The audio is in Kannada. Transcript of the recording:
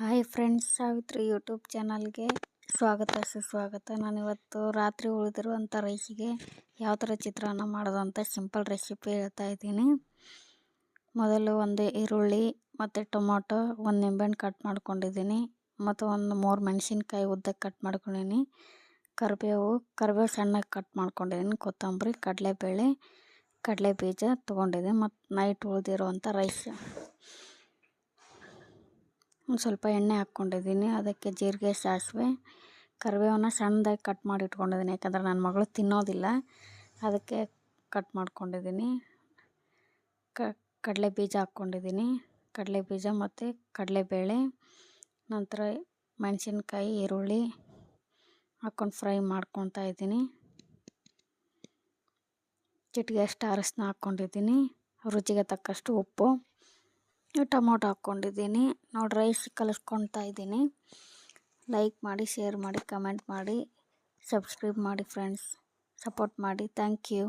ಹಾಯ್ ಫ್ರೆಂಡ್ಸ್, ಸಾವಿತ್ರಿ ಯೂಟ್ಯೂಬ್ ಚಾನಲ್ಗೆ ಸ್ವಾಗತ, ಸುಸ್ವಾಗತ. ನಾನಿವತ್ತು ರಾತ್ರಿ ಉಳಿದಿರುವಂಥ ರೈಸಿಗೆ ಯಾವ ಥರ ಚಿತ್ರಾನ್ನ ಮಾಡೋದು ಅಂತ ಸಿಂಪಲ್ ರೆಸಿಪಿ ಹೇಳ್ತಾ ಇದ್ದೀನಿ. ಮೊದಲು ಒಂದು ಈರುಳ್ಳಿ ಮತ್ತು ಟೊಮೊಟೊ ಒಂದು ನಿಂಬೆಹಣ್ಣು ಕಟ್ ಮಾಡ್ಕೊಂಡಿದ್ದೀನಿ ಮತ್ತು ಒಂದು ಮೂರು ಮೆಣಸಿನ್ಕಾಯಿ ಉದ್ದಕ್ಕೆ ಕಟ್ ಮಾಡ್ಕೊಂಡಿದ್ದೀನಿ. ಕರಿಬೇವು ಕರಿಬೇವು ಸಣ್ಣಗೆ ಕಟ್ ಮಾಡ್ಕೊಂಡಿದ್ದೀನಿ. ಕೊತ್ತಂಬರಿ, ಕಡಲೆಬೇಳೆ ಕಡಲೆ ಬೀಜ ತೊಗೊಂಡಿದ್ದೀನಿ ಮತ್ತು ನೈಟ್ ಉಳಿದಿರುವಂಥ ರೈಸ್. ಒಂದು ಸ್ವಲ್ಪ ಎಣ್ಣೆ ಹಾಕ್ಕೊಂಡಿದ್ದೀನಿ. ಅದಕ್ಕೆ ಜೀರಿಗೆ, ಸಾಸಿವೆ, ಕರಿಬೇವನ್ನ ಸಣ್ಣದಾಗಿ ಕಟ್ ಮಾಡಿ ಇಟ್ಕೊಂಡಿದ್ದೀನಿ. ಯಾಕಂದರೆ ನನ್ನ ಮಗಳು ತಿನ್ನೋದಿಲ್ಲ. ಅದಕ್ಕೆ ಕಟ್ ಮಾಡ್ಕೊಂಡಿದ್ದೀನಿ. ಕಡಲೆ ಬೀಜ ಹಾಕ್ಕೊಂಡಿದ್ದೀನಿ. ಕಡಲೆ ಬೀಜ ಮತ್ತು ಕಡಲೆಬೇಳೆ, ನಂತರ ಮೆಣಸಿನ್ಕಾಯಿ, ಈರುಳ್ಳಿ ಹಾಕ್ಕೊಂಡು ಫ್ರೈ ಮಾಡ್ಕೊತಾ ಇದ್ದೀನಿ. ಚಿಟಿಗೆ ಅಷ್ಟು ಅರಶಿನ ಹಾಕ್ಕೊಂಡಿದ್ದೀನಿ. ರುಚಿಗೆ ತಕ್ಕಷ್ಟು ಉಪ್ಪು. ಟೊಮೊಟೊ ಹಾಕ್ಕೊಂಡಿದ್ದೀನಿ. ನೋಡಿ ರೈಸ್ ಕಲಿಸ್ಕೊಳ್ತಾ ಇದ್ದೀನಿ. ಲೈಕ್ ಮಾಡಿ ಶೇರ್ ಮಾಡಿ ಕಮೆಂಟ್ ಮಾಡಿ ಸಬ್ಸ್ಕ್ರೈಬ್ ಮಾಡಿ ಫ್ರೆಂಡ್ಸ್ ಸಪೋರ್ಟ್ ಮಾಡಿ. Thank you